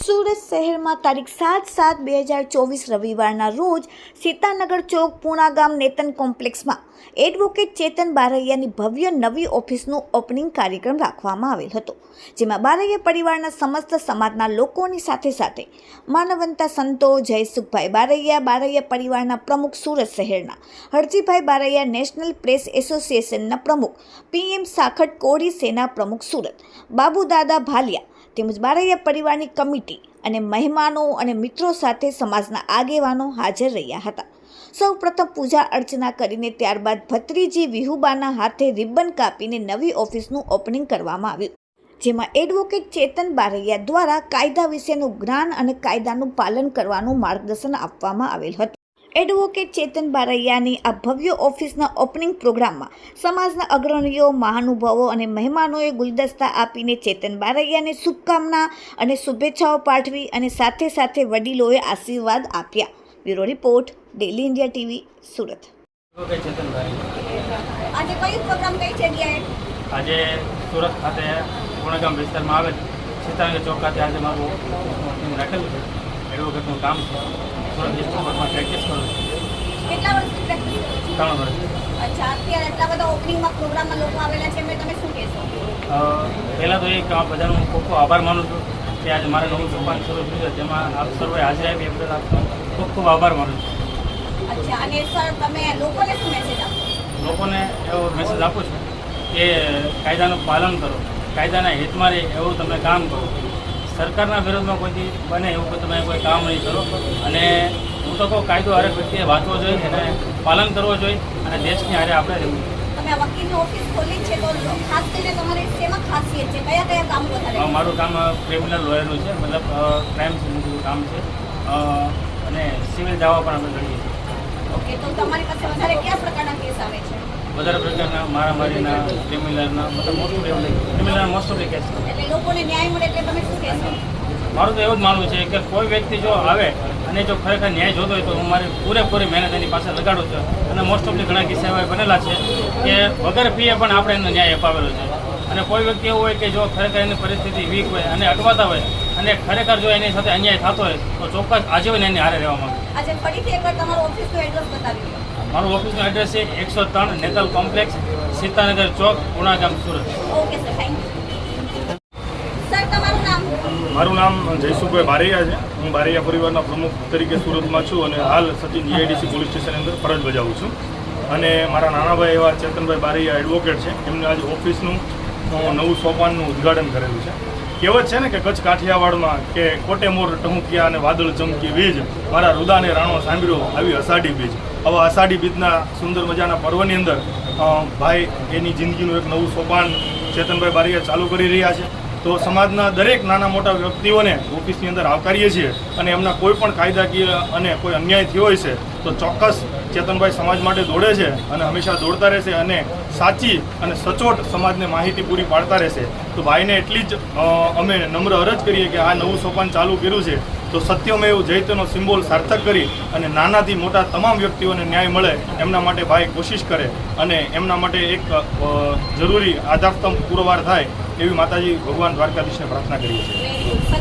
સુરત શહેરમાં તારીખ સાત સાત બે હજાર ચોવીસ રવિવારના રોજ સીતાનગર ચોક પૂણા ગામ નેતન કોમ્પ્લેક્સમાં એડવોકેટ ચેતન બારૈયાની ભવ્ય નવી ઓફિસનું ઓપનિંગ કાર્યક્રમ રાખવામાં આવેલ હતો, જેમાં બારૈયા પરિવારના સમસ્ત સમાજના લોકોની સાથે સાથે માનવંતા સંતો જયસુખભાઈ બારૈયા બારૈયા પરિવારના પ્રમુખ સુરત શહેરના, હરજીભાઈ બારૈયા નેશનલ પ્રેસ એસોસિએશનના પ્રમુખ, પીએમ સાખટ કોળી સેના પ્રમુખ સુરત, બાબુદાદા ભાલિયા તેમજ બારૈયા પરિવારની કમિટી અને મહેમાનો અને મિત્રો સાથે સમાજના આગેવાનો હાજર રહ્યા હતા. સૌ પ્રથમ પૂજા અર્ચના કરીને ત્યારબાદ ભત્રીજી વિહુબાના હાથે રિબન કાપીને નવી ઓફિસનું ઓપનિંગ કરવામાં આવ્યું, જેમાં એડવોકેટ ચેતન બારૈયા દ્વારા કાયદા વિશેનું જ્ઞાન અને કાયદાનું પાલન કરવાનું માર્ગદર્શન આપવામાં આવેલ હતું. એડવોકેટ ચેતન બારૈયાની આ ભવ્ય ઓફિસના ઓપનિંગ પ્રોગ્રામમાં સમાજના અગ્રણીઓ મહાનુભાવો અને મહેમાનોએ ગુલદસ્તા આપીને ચેતન બારૈયાને શુભકામના અને શુભેચ્છાઓ પાઠવી અને સાથે સાથે વડીલોએ આશીર્વાદ આપ્યા. Bureau report daily India TV Surat. આજે કયું પ્રોગ્રામ કઈ જગ્યાએ આજે સુરત ખાતે ગુણગામ વિસ્તારમાં આવેલ સીતાનગર ચોક ખાતે આજે મારું રાખેલું છે. એડવોકેટનું કામ છે. કોર્ટમાં પ્રેક્ટિસ કરું કેટલા વર્ષથી પ્રેક્ટિસ કરો છો? ત્રણ વર્ષ. અચ્છા અત્યારે એટલા બધા ઓપનિંગમાં પ્રોગ્રામમાં લોકો આવેલા છે મેં તમે શું કહેશો? પહેલાં તો એક આ બધાનો ખૂબ ખૂબ આભાર માનું છું કે આજે મારે નવું સોપાન શરૂ થયું છે. જેમાં આપ સર્વે હાજરી આપી એ બદલ આપનો ખૂબ ખૂબ આભાર માનું છું. અચ્છા અને સર તમે લોકોને શું મેસેજ આપો? લોકોને એવો મેસેજ આપું છું કે કાયદાનું પાલન કરો. કાયદાના હિતમાં રહે એવું તમે કામ કરો. સરકારના વિરોધમાં કોઈથી બને એવું કોઈ તમે કોઈ કામ નહીં કરો. અને હું તો કહું કાયદો હરેક વ્યક્તિએ વાંચવો જોઈએ અને પાલન કરવો જોઈએ અને દેશની હારે આપણે રહેવું જોઈએ. મારું કામ ક્રિમિનલ લોયરનું છે. મતલબ ક્રાઇમ સંબંધિત કામ છે. અને સિવિલ દાવા પણ અમે લડીએ છીએ. ઓકે તો તમારી પાસે વધારે કયા પ્રકારના કેસ આવે છે? વધારે પ્રકારના મારામારીના ક્રિમિનલના મતલબ મોસ્ટ ઓફ ક્રિમિનલના મોસ્ટ ઓફ કેસ લોકોને ન્યાય મળે એટલે તમે શું કહેશો? મારું તો એવું જ માનવું છે કે કોઈ વ્યક્તિ જો આવે અને જો ખરેખર ન્યાય જોતો હોય તો હું મારી પૂરેપૂરી મહેનત એની પાસે લગાડું છું. અને મોસ્ટ ઓફલી ઘણા કિસ્સા એવા બનેલા છે કે વગર ફીએ પણ આપણે એનો ન્યાય અપાવેલો છે. અને કોઈ વ્યક્તિ એવું હોય કે જો ખરેખર એની પરિસ્થિતિ વીક હોય અને અટવાતા હોય અને ખરેખર જો એની સાથે અન્યાય થતો હોય તો ચોક્કસ આજીવન એની હારે રહેવા માંગે. આજે ફરીથી એકવાર તમારું ઓફિસનું એડ્રેસ મારું ઓફિસનું એડ્રેસ છે એકસો ત્રણ Netal complex Sitanagar Chowk Puna Gam Surat. Okay sir thank you sir તમારું નામ? મારું નામ જયસુભાઈ બારૈયા છે. હું બારૈયા પરિવારના પ્રમુખ તરીકે સુરતમાં છું અને હાલ સચિન જીઆઈડીસી પોલીસ સ્ટેશન અંદર ફરજ બજાવું છું. અને મારા નાનાભાઈ એવા ચેતનભાઈ બારૈયા એડવોકેટ છે. એમને આજે ઓફિસનું નવું સોપાનનું ઉદ્ઘાટન કરેલું છે. કહેવત છે ને કે કચ્છ કાઠિયાવાડમાં કે કોટે મોર અને વાદળ ચમકી વીજ, મારા રુદાને રાણો સાંભળ્યો, આવી અષાઢી બીજ. આવા અષાઢી બીજના સુંદર મજાના પર્વની અંદર ભાઈ, એની જિંદગીનું એક નવું સોપાન ચેતનભાઈ બારૈયા ચાલુ કરી રહ્યા છે. તો સમાજના દરેક નાના મોટા વ્યક્તિઓને ઓફિસની અંદર આવકારીએ છીએ અને એમના કોઈ પણ કાયદાકીય અને કોઈ અન્યાય થયો હોય છે તો ચોક્કસ ચેતનભાઈ સમાજ માટે દોડે છે અને હંમેશા દોડતા રહેશે અને સાચી અને સચોટ સમાજને માહિતી પૂરી પાડતા રહેશે. તો ભાઈને એટલી જ અમે નમ્ર અરજ કરીએ કે આ નવું સોપાન ચાલુ કર્યું છે. તો સત્યમેવ જયતનો સિમ્બોલ સાર્થક કરી અને નાનાથી મોટા તમામ વ્યક્તિઓને ન્યાય મળે એમના માટે ભાઈ કોશિશ કરે અને એમના માટે એક જરૂરી આધારસ્તંભ પુરવાર થાય એવી માતાજી ભગવાન દ્વારકાધીશને પ્રાર્થના કરીએ છીએ.